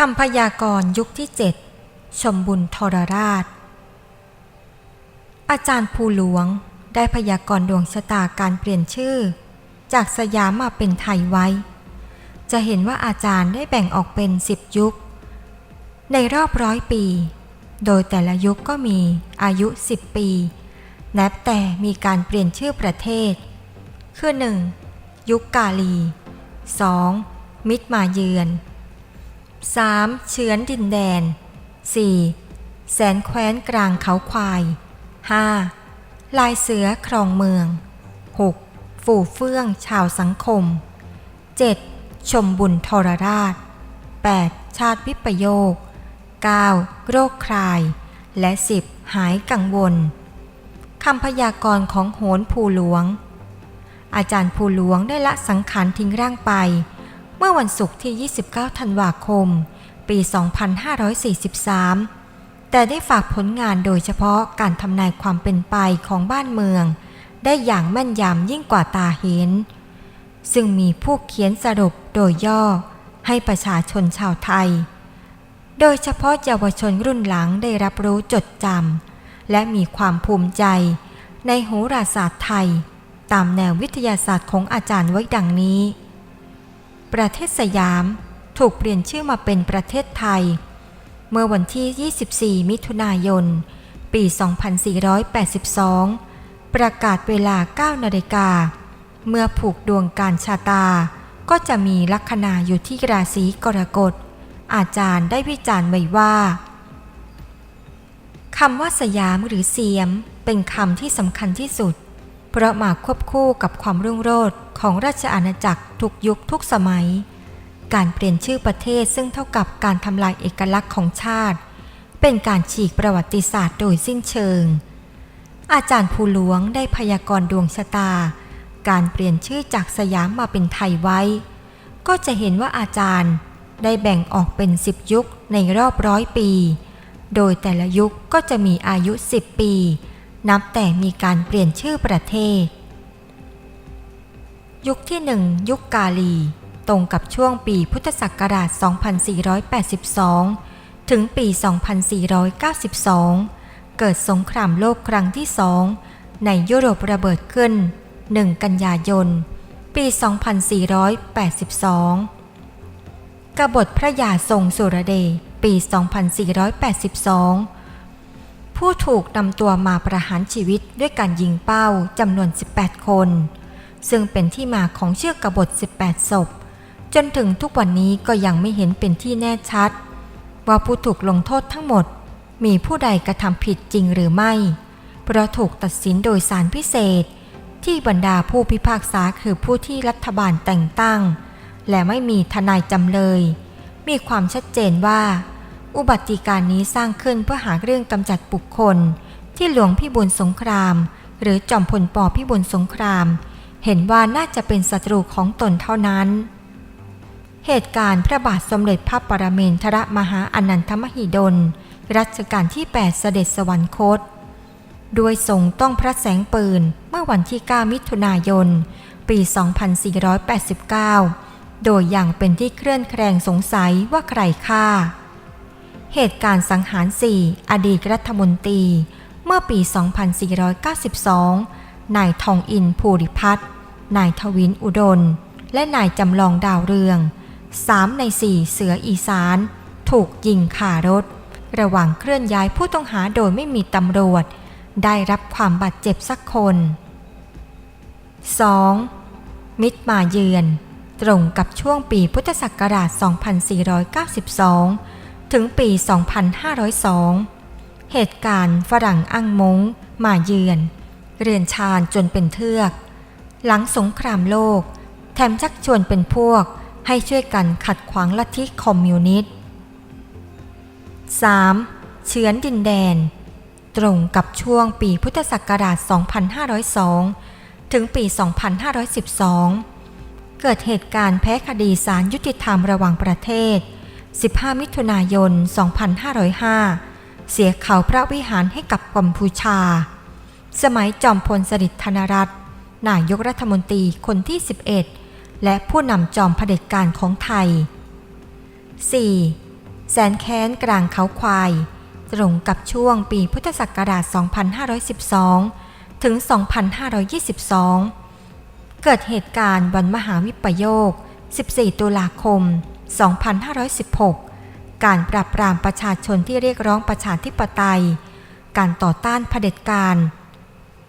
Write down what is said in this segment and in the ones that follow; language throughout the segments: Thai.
คำพยากรณ์ยุคที่เจ็ดชมบุญทรราช อาจารย์ภูหลวงได้พยากรณ์ดวงชะตาการเปลี่ยนชื่อ จากสยามมาเป็นไทยไว้ จะเห็นว่าอาจารย์ได้แบ่งออกเป็นสิบยุค ในรอบร้อยปี โดยแต่ละยุคก็มีอายุ 10 ปี นับแต่มีการเปลี่ยนชื่อประเทศ คือ 1. ยุคกาลี 2. มิตรมาเยือน 3. เชื้อนดินแดน 4. แสนแคว้นกลางเขาควาย 5. ลายเสือครองเมือง 6. ฝู่เฟื่องชาวสังคม 7. ชมบุญทรราช 8. ชาติวิปโยค 9. โรคคลาย และ 10. หายกังวลคำพยากรณ์ของโหนภูหลวง อาจารย์ภูหลวงได้ละสังขารทิ้งร่างไป เมื่อวันศุกร์ที่ 29 ธันวาคม ปี 2543 แต่ได้ฝากผลงานโดยเฉพาะการทำนายความเป็นไปของบ้านเมือง ได้อย่างแม่นยำยิ่งกว่าตาเห็น ซึ่งมีผู้เขียนสรุปโดยย่อให้ประชาชนชาวไทย โดยเฉพาะเยาวชนรุ่นหลังได้รับรู้จดจำและมีความภูมิใจในโหราศาสตร์ไทย ตามแนววิทยาศาสตร์ของอาจารย์ไว้ดังนี้ ประเทศสยามถูกเปลี่ยนชื่อมาเป็นประเทศไทย เมื่อวันที่ 24 มิถุนายน ปี 2482 ประกาศเวลา 9 นาฬิกา เมื่อผูกดวงการชะตา ก็จะมีลัคนาอยู่ที่ราศีกรกฎ อาจารย์ได้วิจารณ์ไว้ว่าคำว่าสยามหรือเสียมเป็นคำที่สำคัญที่สุด เพราะมาควบคู่กับความรุ่งโรจน์ของราชอาณาจักรทุกยุคทุกสมัย การเปลี่ยนชื่อประเทศซึ่งเท่ากับการทำลายเอกลักษณ์ของชาติ เป็นการฉีกประวัติศาสตร์โดยสิ้นเชิง อาจารย์ภูหลวงได้พยากรณ์ดวงชะตา การเปลี่ยนชื่อจากสยามมาเป็นไทยไว้ ก็จะเห็นว่าอาจารย์ได้แบ่งออกเป็นสิบยุคในรอบร้อยปี โดยแต่ละยุคก็จะมีอายุ 10 ปี นับแต่มีการเปลี่ยนชื่อประเทศ ยุคที่หนึ่งยุคกาลี ตรงกับช่วงปีพุทธศักราช 2482 ถึงปี 2492 เกิดสงครามโลกครั้งที่สองในยุโรประเบิดขึ้น 1 กันยายน ปี 2482 กบฏพระยาทรงสุรเดช ปี 2482 ผู้ถูกนำตัวมาประหารชีวิตด้วยการยิงเป้าจำนวน 18 คน ซึ่งเป็นที่มาของเชือกกบฏ 18 ศพ จนถึงทุกวันนี้ก็ยังไม่เห็นเป็นที่แน่ชัด ว่าผู้ถูกลงโทษทั้งหมด มีผู้ใดกระทำผิดจริงหรือไม่ เพราะถูกตัดสินโดยสารพิเศษ ที่บรรดาผู้พิพากษาคือผู้ที่รัฐบาลแต่งตั้ง และไม่มีทนายจำเลย มีความชัดเจนว่า อุบัติการณ์นี้สร้างขึ้นเพื่อหาเรื่องกำจัดบุคคล ที่หลวงพิบูลสงคราม หรือจอมพลปพิบูลสงคราม เห็นว่าน่าจะเป็นศัตรูของตนเท่านั้น เหตุการณ์พระบาทสมเด็จพระปรเมนทรมหาอนันทมหิดล รัชกาลที่ 8 เสด็จสวรรคตด้วยทรงต้องพระแสงปืนเมื่อวันที่ 9 มิถุนายน ปี 2489 โดยอย่างเป็นที่เคลื่อนแคลงสงสัยว่าใครฆ่า เหตุการณ์สังหาร 4 อดีตรัฐมนตรี เมื่อปี 2492 นายทองอินภูริพัฒน์ นายทวินอุดมและนายจำลองดาวเรือง 3 ใน 4 เสืออีสาน ถูกยิงข่ารถ ระหว่างเคลื่อนย้ายผู้ต้องหาโดยไม่มีตำรวจ ได้รับความบาดเจ็บสักคน 2. มิตรมาเยือน ตรงกับช่วงปีพุทธศักราช 2492 ถึงปี 2502 เหตุการณ์ฝรั่งอั้งมงมาเยือน เรือนชาญจนเป็นเทือก หลังสงครามโลก แถมชักชวนเป็นพวกให้ช่วยกันขัดขวางลัทธิคอมมิวนิสต์ 3. เชื้อนดินแดน ตรงกับช่วงปีพุทธศักราช 2502 ถึงปี 2512 เกิดเหตุการณ์แพ้คดีสารยุติธรรมระหว่างประเทศ 15 มิถุนายน 2505 เสียเขาพระวิหารให้กับกัมพูชา สมัยจอมพลสฤษดิ์ธนรัตน์นายกรัฐมนตรีคนที่ 11 และผู้นำจอมเผด็จการของไทย 4. แสนแค้นกลางเขาควาย ตรงกับช่วงปีพุทธศักราช 2512 ถึง 2522 เกิดเหตุการณ์วันมหาวิปโยค 14 ตุลาคม 2516 การปราบปรามประชาชนที่เรียกร้องประชาธิปไตย การต่อต้านเผด็จการ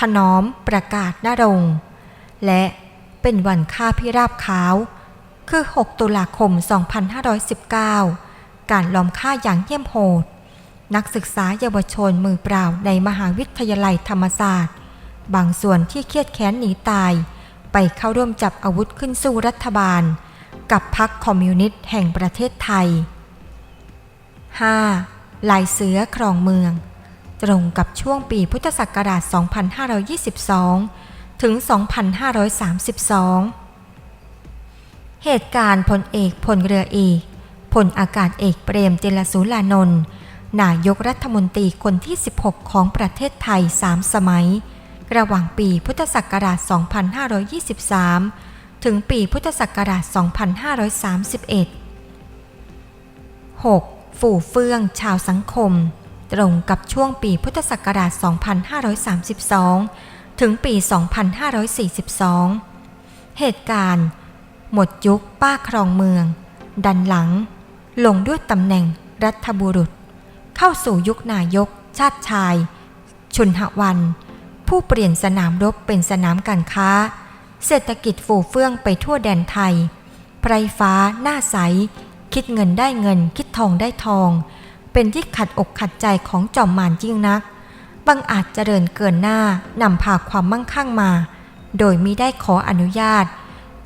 ถนอมประกาศนรงและเป็นวันฆ่าพิราบขาว คือ 6 ตุลาคม 2519 การล้อมฆ่าอย่างเยี่ยมโหด นักศึกษาเยาวชนมือเปล่าในมหาวิทยาลัยธรรมศาสตร์ บางส่วนที่เครียดแค้นหนีตาย ไปเข้าร่วมจับอาวุธขึ้นสู้รัฐบาล กับพรรคคอมมิวนิสต์แห่งประเทศไทย 5. ลายเสือครองเมือง ตรงกับช่วงปีพุทธศักราช 2522 ถึง 2532 เหตุการณ์พลเอกพลเรือเอกพลอากาศเอกเปรมเจลสุลานนท์นายกรัฐมนตรีคนที่ 16 ของประเทศไทย 3 สมัย ระหว่างปีพุทธศักราช 2523 ถึงปีพุทธศักราช 2531 6. ฝู่เฟื่องชาวสังคม ตรงกับช่วงปีพุทธศักราช 2532 ถึงปี 2542 เหตุการณ์ หมดยุคป้าครองเมือง ดันหลัง ลงด้วยตำแหน่งรัฐบุรุษ เข้าสู่ยุคนายก ชาติชาย ชุนหวัน ผู้เปลี่ยนสนามรบเป็นสนามการค้า เศรษฐกิจฝูเฟื่องไปทั่วแดนไทย ไพรฟ้าหน้าใส คิดเงินได้เงิน คิดทองได้ทอง เป็นที่ขัดอกขัดใจของจอมมารยิ่งนัก บังอาจเจริญเกินหน้านำพาความมั่งคั่งมา โดยมิได้ขออนุญาต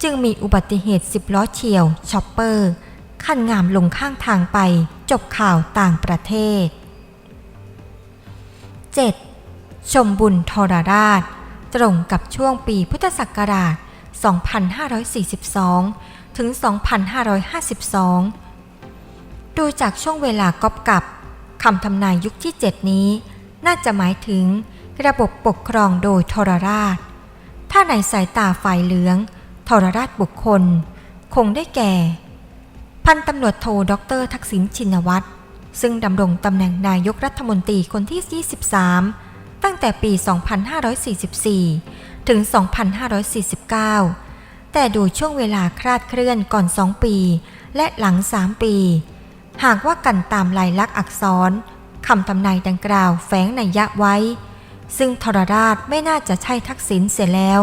จึงมีอุบัติเหตุสิบล้อเฉียวช็อปเปอร์ขั้นงามลงข้างทางไป จบข่าวต่างประเทศ 7. ชมบุญทรราช ตรงกับช่วงปีพุทธศักราช 2542 ถึง 2552 ดูจากช่วงเวลากอบกับคำทำนายยุคที่ 7 นี้ น่าจะหมายถึงระบบปกครองโดยทรราช ถ้าในสายตาฝ่ายเหลือง ทรราชบุคคล คงได้แก่ พันตำรวจโทดรทักษิณชินวัตรซึ่งดำรงตำแหน่งนายกรัฐมนตรีคนที่ 23 ตั้งแต่ปี 2544 ถึง 2549 แต่ดูช่วงเวลาคลาดเคลื่อนก่อน 2 ปี และหลัง 3 ปี หากว่ากันตามลายลักษณ์อักษรคำทำนายดังกล่าวแฝงในยะไว้ ซึ่งทรราชไม่น่าจะใช่ทักษิณเสียแล้ว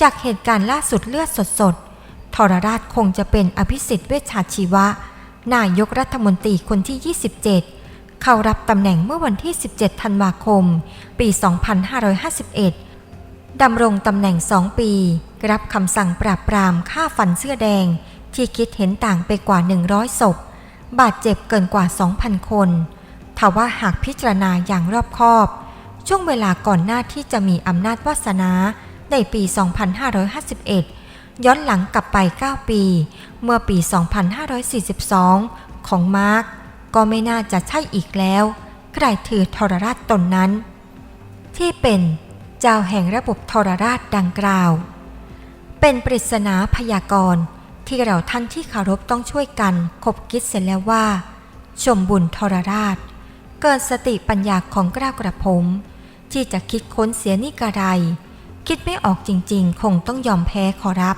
จากเหตุการณ์ล่าสุดเลือดสดๆทรราชคงจะเป็นอภิสิทธิ์เวชชาชีวะ นายกรัฐมนตรีคนที่ 27 เข้ารับตำแหน่งเมื่อวันที่ 17 ธันวาคม ปี 2551 ดำรงตำแหน่ง 2 ปี รับคำสั่งปราบปรามฆ่าฟันเสื้อแดง ที่คิดเห็นต่างไปกว่า 100 ศพ บาดเจ็บเกินกว่า 2,000 คนทว่าหากพิจารณาอย่างรอบคอบ ช่วงเวลาก่อนหน้าที่จะมีอำนาจวาสนาในปี 2551 ย้อนหลังกลับไป 9 ปี เมื่อปี 2542 ของมาร์ก ก็ไม่น่าจะใช่อีกแล้ว ใครถือทรราชตนนั้น ที่เป็นเจ้าแห่งระบบทรราชดังกล่าว เป็นปริศนาพยากรณ์ที่เราท่านที่คารพต้องช่วยกันคบคิดเสร็จแล้วว่า ชมบุญทรราช เกินสติปัญญาของกล้าวกระผม ที่จะคิดค้นเสียนี่กระไร คิดไม่ออกจริงๆ คงต้องยอมแพ้ขอรับ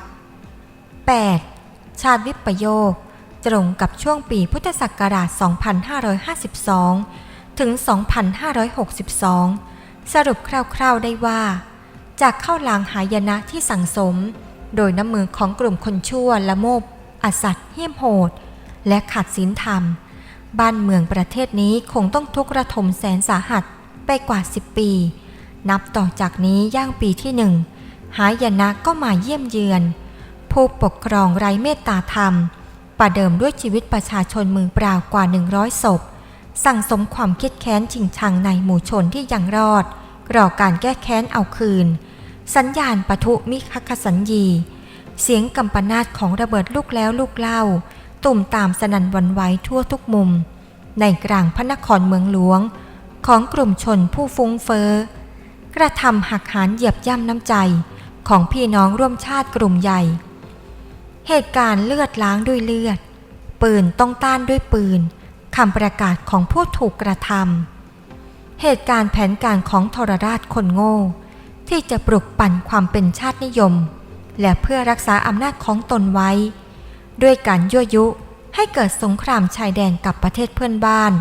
8. ชาติวิปโยค ตรงกับช่วงปีพุทธศักราช 2552 ถึง 2562 สรุปคร่าวๆได้ว่า จากเข้าลางหายนะที่สั่งสม โดยน้ำมือของกลุ่มคนชั่วละโมบอสัตย์เหี้ยมโหด และขาดศีลธรรม บ้านเมืองประเทศนี้คงต้องทุกข์ระทมแสนสาหัสไปกว่า 10 ปี นับต่อจากนี้ย่างปีที่หนึ่งหายนะก็มาเยี่ยมเยือน ผู้ปกครองไร้เมตตาธรรม ประเดิมด้วยชีวิตประชาชนมือเปล่ากว่า 100 ศพ สั่งสมความคิดแค้นชิงชังในหมู่ชนที่ยังรอด รอการแก้แค้นเอาคืน สัญญาณปะทุมิคคสัญญี เสียงกำปนาตของระเบิดลูกแล้วลูกเล่า ตุ่มตามสนันวันไหวทั่วทุกมุม ในกลางพระนครเมืองหลวง ของกลุ่มชนผู้ฟุ้งเฟอ้อกระทำหักหานเหยียบย่ำน้ำใจ ของพี่น้องร่วมชาติกลุ่มใหญ่ เหตุการณ์เลือดล้างด้วยเลือด ปืนต้องต้านด้วยปืนคำประกาศของผู้ถูกกระทำเหตุการณ์แผนการของทรราชคนโง่ ที่จะปลุกปั่นความเป็นชาตินิยม และเพื่อรักษาอำนาจของตนไว้ ด้วยการยั่วยุให้เกิดสงครามชายแดนกับประเทศเพื่อนบ้าน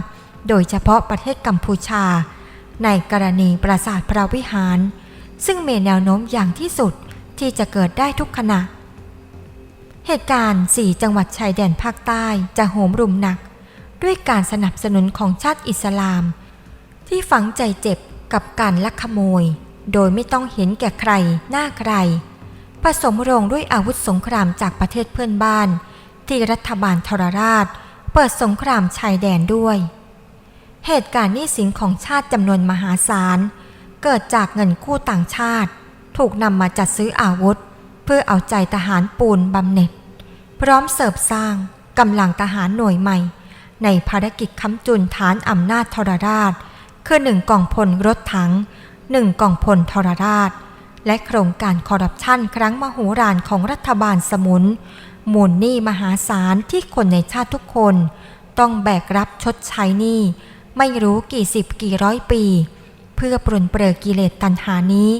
โดยเฉพาะประเทศกัมพูชา ในกรณีปราสาทพระวิหาร ซึ่งมีแนวโน้มอย่างที่สุดที่จะเกิดได้ทุกขณะ เหตุการณ์4จังหวัดชายแดนภาคใต้จะโหมรุมหนัก ด้วยการสนับสนุนของชาติอิสลาม ที่ฝังใจเจ็บกับการลักขโมย โดยไม่ต้องเห็นแก่ใครหน้าใคร ผสมโรงด้วยอาวุธสงครามจากประเทศเพื่อนบ้าน ที่รัฐบาลทรราช เปิดสงครามชายแดนด้วย เหตุการณ์นี้สินของชาติจำนวนมหาศาล เกิดจากเงินกู้ต่างชาติ ถูกนำมาจัดซื้ออาวุธ เพื่อเอาใจทหารปูนบำเหน็จ พร้อมเสริมสร้างกำลังทหารหน่วยใหม่ ในภารกิจค้ำจุนฐานอำนาจทรราช คือหนึ่งกองพลรถถังหนึ่งกองพลทรราช และโครงการคอร์รัปชันครั้งมโหฬารของรัฐบาลสมุน มูลหนี้มหาศาลที่คนในชาติทุกคน ต้องแบกรับชดใช้หนี้ไม่รู้กี่สิบกี่ร้อยปี เพื่อปรนเปรอกิเลสตัณหานี้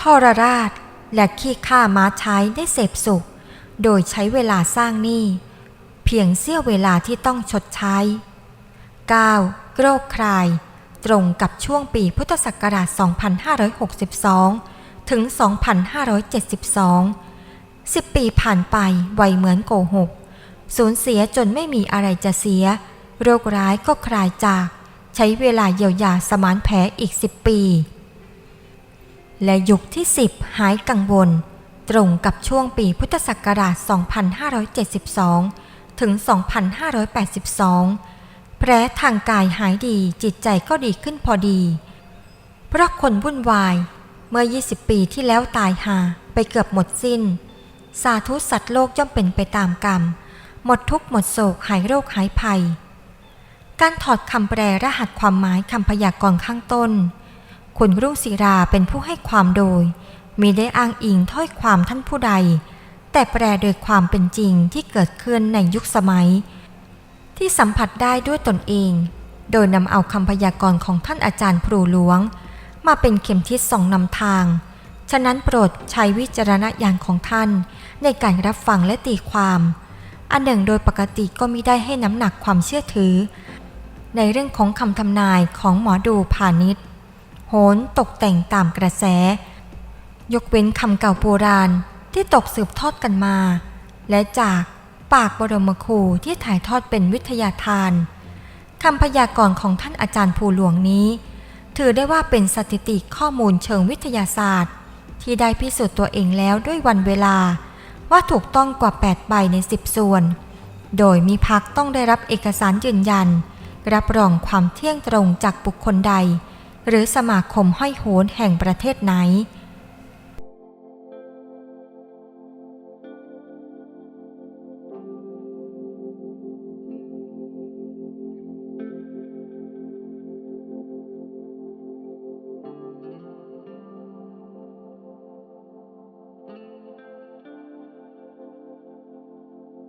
ทรราช และขี้ข้าม้าใช้ได้เสพสุข โดยใช้เวลาสร้างหนี้ เพียงเสี้ยวเวลาที่ต้องชดใช้ 9. โรคคลาย ตรงกับช่วงปีพุทธศักราช 2562 ถึง 2572 10 ปีผ่านไปไวเหมือนโกหก สูญเสียจนไม่มีอะไรจะเสีย โรคร้ายก็คลายจาก ใช้เวลาเยียวยาสมานแผลอีก 10 ปี และยุคที่ 10 หายกังวล ตรงกับช่วงปีพุทธศักราช 2572 ถึง 2582 แผลทางกายหายดีจิตใจก็ดีขึ้นพอดี เพราะคนวุ่นวาย เมื่อ 20 ปีที่แล้วตายหาไปเกือบหมดสิ้น สาธุสัตว์โลกย่อมเป็นไปตามกรรม หมดทุกข์หมดโศกหายโรคหายภัย การถอดคำแปลรหัสความหมายคำพยากรณ์ข้างต้น คุณรุ่งศิราเป็นผู้ให้ความโดย มีได้อ้างอิงถ้อยความท่านผู้ใด แต่แปลโดยความเป็นจริงที่เกิดขึ้นในยุคสมัย ที่สัมผัสได้ด้วยตนเอง โดยนำเอาคำพยากรณ์ของท่านอาจารย์พลูหลวง มาเป็นเข็มทิศส่องนำทาง ฉะนั้นโปรดใช้วิจารณญาณของท่าน ในการรับฟังและตีความ อันหนึ่งโดยปกติก็มิได้ให้น้ำหนักความเชื่อถือ ในเรื่องของคำทำนายของหมอดูพาณิชย์ หนตกแต่งตามกระแส ยกเว้นคำเก่าโบราณที่ตกสืบทอดกันมา และจากปากบรมครูที่ถ่ายทอดเป็นวิทยาทานคำพยากรณ์ของท่านอาจารย์ภูหลวงนี้ ถือได้ว่าเป็นสถิติข้อมูลเชิงวิทยาศาสตร์ ที่ได้พิสูจน์ตัวเองแล้วด้วยวันเวลา ว่าถูกต้องกว่า 8 ใบใน 10 ส่วน โดยมีพักต้องได้รับเอกสารยืนยัน รับรองความเที่ยงตรงจากบุคคลใด หรือสมาคมห้อยโหนแห่งประเทศไหน